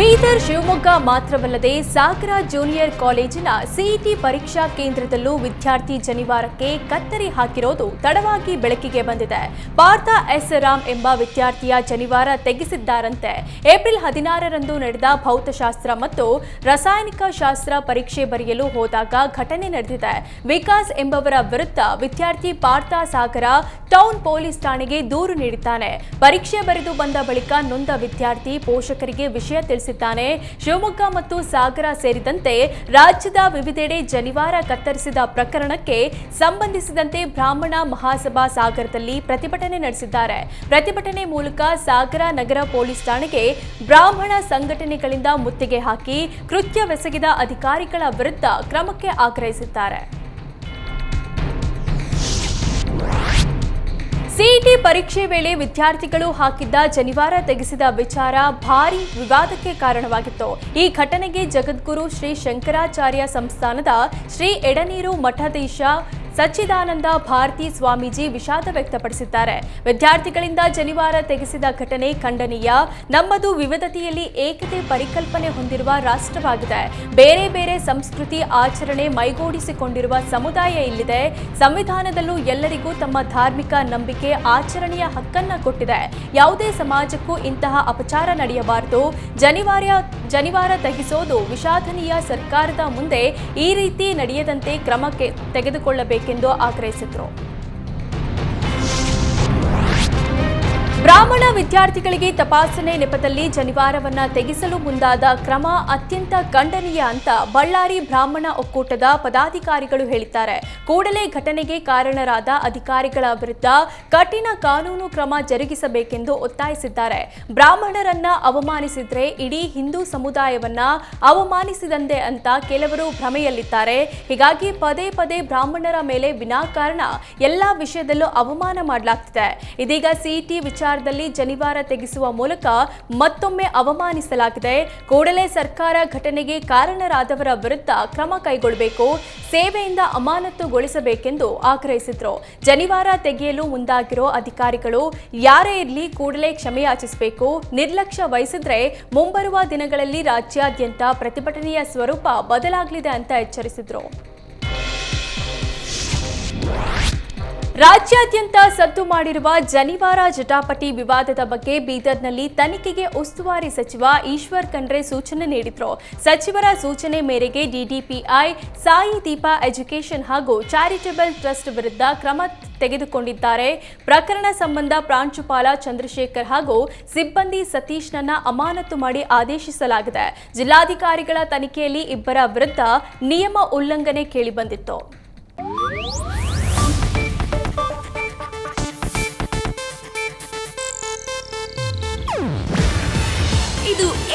be Bidar Shivamogga ಮಾತ್ರವಲ್ಲದೆ ಸಾಗರ junior ಕಾಲೇಜಿನ CET ಪರೀಕ್ಷಾ ಕೇಂದ್ರದಲ್ಲೂ ವಿದ್ಯಾರ್ಥಿ ಜನಿವಾರಕ್ಕೆ ಕತ್ತರಿ ಹಾಕಿರೋದು ತಡವಾಗಿ ಬೆಳಕಿಗೆ ಬಂದಿದೆ. ಪಾರ್ಥ ಎಸ್ ರಾಮ್ ಎಂಬ ವಿದ್ಯಾರ್ಥಿಯ ಜನಿವಾರ ತೆಗೆಸಿದ್ದಾರಂತೆ. ಏಪ್ರಿಲ್ ಹದಿನಾರರಂದು ನಡೆದ ಭೌತಶಾಸ್ತ್ರ ಮತ್ತು ರಾಸಾಯನಿಕ ಶಾಸ್ತ್ರ ಪರೀಕ್ಷೆ ಬರೆಯಲು ಹೋದಾಗ ಘಟನೆ ನಡೆದಿದೆ. ವಿಕಾಸ್ ಎಂಬವರ ವಿರುದ್ಧ ವಿದ್ಯಾರ್ಥಿ ಪಾರ್ಥ ಸಾಗರ ಟೌನ್ ಪೊಲೀಸ್ ಠಾಣೆಗೆ ದೂರು ನೀಡಿದ್ದಾನೆ. ಪರೀಕ್ಷೆ ಬರೆದು ಬಂದ ಬಳಿಕ ನೊಂದ ವಿದ್ಯಾರ್ಥಿ ಪೋಷಕರಿಗೆ ವಿಷಯ ತಿಳಿಸಿದ್ದಾನೆ. ಶಿವಮೊಗ್ಗ ಮತ್ತು ಸಾಗರ ಸೇರಿದಂತೆ ರಾಜ್ಯದ ವಿವಿಧೆಡೆ ಜನಿವಾರ ಕತ್ತರಿಸಿದ ಪ್ರಕರಣಕ್ಕೆ ಸಂಬಂಧಿಸಿದಂತೆ ಬ್ರಾಹ್ಮಣ ಮಹಾಸಭಾ ಸಾಗರದಲ್ಲಿ ಪ್ರತಿಭಟನೆ ನಡೆಸಿದ್ದಾರೆ. ಪ್ರತಿಭಟನೆ ಮೂಲಕ ಸಾಗರ ನಗರ ಪೊಲೀಸ್ ಠಾಣೆಗೆ ಬ್ರಾಹ್ಮಣ ಸಂಘಟನೆಗಳಿಂದ ಮುತ್ತಿಗೆ ಹಾಕಿ ಕೃತ್ಯವೆಸಗಿದ ಅಧಿಕಾರಿಗಳ ವಿರುದ್ಧ ಕ್ರಮಕ್ಕೆ ಆಗ್ರಹಿಸಿದ್ದಾರೆ. ಸಿಇಟಿ ಪರೀಕ್ಷೆ ವೇಳೆ ವಿದ್ಯಾರ್ಥಿಗಳು ಹಾಕಿದ್ದ ಜನಿವಾರ ತೆಗೆಸಿದ ವಿಚಾರ ಭಾರಿ ವಿವಾದಕ್ಕೆ ಕಾರಣವಾಗಿತ್ತು. ಈ ಘಟನೆಗೆ ಜಗದ್ಗುರು ಶ್ರೀ ಶಂಕರಾಚಾರ್ಯ ಸಂಸ್ಥಾನದ ಶ್ರೀ ಎಡನೀರು ಮಠಾಧೀಶ ಸಚ್ಚಿದಾನಂದ ಭಾರತಿ ಸ್ವಾಮೀಜಿ ವಿಷಾದ ವ್ಯಕ್ತಪಡಿಸಿದ್ದಾರೆ. ವಿದ್ಯಾರ್ಥಿಗಳಿಂದ ಜನಿವಾರ ತೆಗೆಸಿದ ಘಟನೆ ಖಂಡನೀಯ. ನಮ್ಮದು ವಿವಿಧತೆಯಲ್ಲಿ ಏಕತೆ ಪರಿಕಲ್ಪನೆ ಹೊಂದಿರುವ ರಾಷ್ಟ್ರವಾಗಿದೆ. ಬೇರೆ ಬೇರೆ ಸಂಸ್ಕೃತಿ ಆಚರಣೆ ಮೈಗೂಡಿಸಿಕೊಂಡಿರುವ ಸಮುದಾಯ ಇಲ್ಲಿದೆ. ಸಂವಿಧಾನದಲ್ಲೂ ಎಲ್ಲರಿಗೂ ತಮ್ಮ ಧಾರ್ಮಿಕ ನಂಬಿಕೆ, ಆಚರಣೆಯ ಹಕ್ಕನ್ನ ಕೊಟ್ಟಿದೆ. ಯಾವುದೇ ಸಮಾಜಕ್ಕೂ ಇಂತಹ ಅಪಚಾರ ನಡೆಯಬಾರದು. ಜನಿವಾರ ಜನಿವಾರ ತೆಗೆಸೋದು ವಿಷಾದನೀಯ ಸರ್ಕಾರದ ಮುಂದೆ ಈ ರೀತಿ ನಡೆಯದಂತೆ ಕ್ರಮಕ್ಕೆ ತೆಗೆದುಕೊಳ್ಳಬೇಕೆಂದು ಆಗ್ರಹಿಸಿದರು. ಬ್ರಾಹ್ಮಣ ವಿದ್ಯಾರ್ಥಿಗಳಿಗೆ ತಪಾಸಣೆ ನೆಪದಲ್ಲಿ ಜನಿವಾರವನ್ನ ತೆಗೆಸಲು ಮುಂದಾದ ಕ್ರಮ ಅತ್ಯಂತ ಖಂಡನೀಯ ಅಂತ ಬಳ್ಳಾರಿ ಬ್ರಾಹ್ಮಣ ಒಕ್ಕೂಟದ ಪದಾಧಿಕಾರಿಗಳು ಹೇಳಿದ್ದಾರೆ. ಕೂಡಲೇ ಘಟನೆಗೆ ಕಾರಣರಾದ ಅಧಿಕಾರಿಗಳ ವಿರುದ್ಧ ಕಠಿಣ ಕಾನೂನು ಕ್ರಮ ಜರುಗಿಸಬೇಕೆಂದು ಒತ್ತಾಯಿಸಿದ್ದಾರೆ. ಬ್ರಾಹ್ಮಣರನ್ನ ಅವಮಾನಿಸಿದ್ರೆ ಇಡೀ ಹಿಂದೂ ಸಮುದಾಯವನ್ನ ಅವಮಾನಿಸಿದಂತೆ ಅಂತ ಕೆಲವರು ಭ್ರಮೆಯಲ್ಲಿದ್ದಾರೆ. ಹೀಗಾಗಿ ಪದೇ ಪದೇ ಬ್ರಾಹ್ಮಣರ ಮೇಲೆ ವಿನಾಕಾರಣ ಎಲ್ಲಾ ವಿಷಯದಲ್ಲೂ ಅವಮಾನ ಮಾಡಲಾಗ್ತಿದೆ. ಇದೀಗ ಸಿಇಟಿ ವಿಚಾರದಲ್ಲಿ ಜನಿವಾರ ತೆಗೆಸುವ ಮೂಲಕ ಮತ್ತೊಮ್ಮೆ ಅವಮಾನಿಸಲಾಗಿದೆ. ಕೂಡಲೇ ಸರ್ಕಾರ ಘಟನೆಗೆ ಕಾರಣರಾದವರ ವಿರುದ್ಧ ಕ್ರಮ ಕೈಗೊಳ್ಳಬೇಕು, ಸೇವೆಯಿಂದ ಅಮಾನತುಗೊಳಿಸಬೇಕೆಂದು ಆಗ್ರಹಿಸಿದ್ರು. ಜನಿವಾರ ತೆಗೆಯಲು ಮುಂದಾಗಿರೋ ಅಧಿಕಾರಿಗಳು ಯಾರೇ ಇರಲಿ ಕೂಡಲೇ ಕ್ಷಮೆಯಾಚಿಸಬೇಕು ನಿರ್ಲಕ್ಷ್ಯ ವಹಿಸಿದ್ರೆ ಮುಂಬರುವ ದಿನಗಳಲ್ಲಿ ರಾಜ್ಯಾದ್ಯಂತ ಪ್ರತಿಭಟನೆಯ ಸ್ವರೂಪ ಬದಲಾಗಲಿದೆ ಅಂತ ಎಚ್ಚರಿಸಿದ್ರು. ರಾಜ್ಯಾದ್ಯಂತ ಸದ್ದು ಮಾಡಿರುವ ಜನಿವಾರ ಜಟಾಪಟಿ ವಿವಾದದ ಬಗ್ಗೆ ಬೀದರ್ನಲ್ಲಿ ತನಿಖೆಗೆ ಉಸ್ತುವಾರಿ ಸಚಿವ ಈಶ್ವರ್ ಖಂಡ್ರೆ ಸೂಚನೆ ನೀಡಿದ್ರು. ಸಚಿವರ ಸೂಚನೆ ಮೇರೆಗೆ ಡಿಡಿಪಿಐ, ಸಾಯಿ ದೀಪಾ ಎಜುಕೇಷನ್ ಹಾಗೂ ಚಾರಿಟಬಲ್ ಟ್ರಸ್ಟ್ ವಿರುದ್ಧ ಕ್ರಮ ತೆಗೆದುಕೊಂಡಿದ್ದಾರೆ. ಪ್ರಕರಣ ಸಂಬಂಧ ಪ್ರಾಂಶುಪಾಲ ಚಂದ್ರಶೇಖರ್ ಹಾಗೂ ಸಿಬ್ಬಂದಿ ಸತೀಶ್ನನ್ನ ಅಮಾನತು ಮಾಡಿ ಆದೇಶಿಸಲಾಗಿದೆ. ಜಿಲ್ಲಾಧಿಕಾರಿಗಳ ತನಿಖೆಯಲ್ಲಿ ಇಬ್ಬರ ವಿರುದ್ಧ ನಿಯಮ ಉಲ್ಲಂಘನೆ ಕೇಳಿಬಂದಿತ್ತು